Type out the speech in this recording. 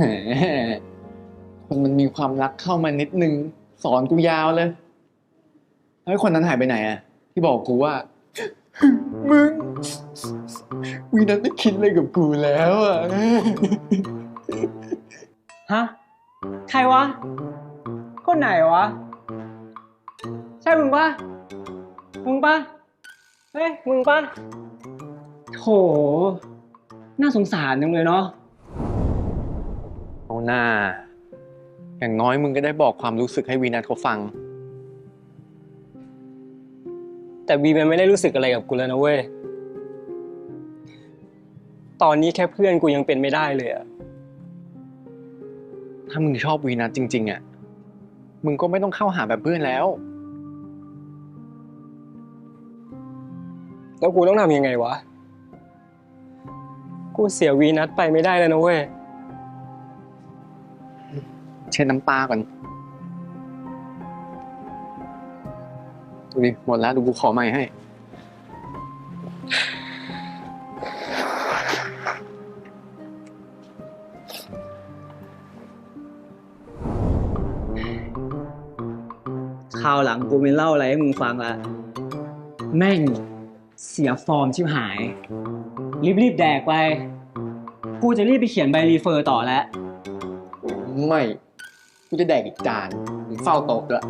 มคนมันมีความรักเข้ามานิดนึง สอนกูยาวเลยแล้วคนนั้นหายไปไหนอะที่บอกกูว่า มึงวีนัทไม่คิดอะไรกับกูแล้วอะฮะ ใครวะ คนไหนวะ ใช่มึงปะมึงปะเฮ้ย มึงปะโหน่าสงสารจังเลยเนาะ หน้า อย่างน้อยมึงก็ได้บอกความรู้สึกให้วีนัทเขาฟัง แต่วีมันไม่ได้รู้สึกอะไรกับกูแล้วนะเว้ย ตอนนี้แค่เพื่อนกูยังเป็นไม่ได้เลยอะถ้ามึงชอบวีนัทจริง ๆอะมึงก็ไม่ต้องเข้าหาแบบเพื่อนแล้ว แล้วกูต้องทำยังไงวะ กูเสียวีนัทไปไม่ได้แล้วนะเว้ย เช็ดน้ำตาก่อนดูดิหมดแล้วดูกูขอใหม่ให้ คราวหลังกูไม่เล่าอะไรให้มึงฟังละแม่งเสียฟอร์มชิบหาย รีบๆแดกไป กูจะรีบไปเขียนใบรีเฟอร์ต่อแล้ว ไม่กูจะแดกอีกจานเฝ้าโต๊ะด้วย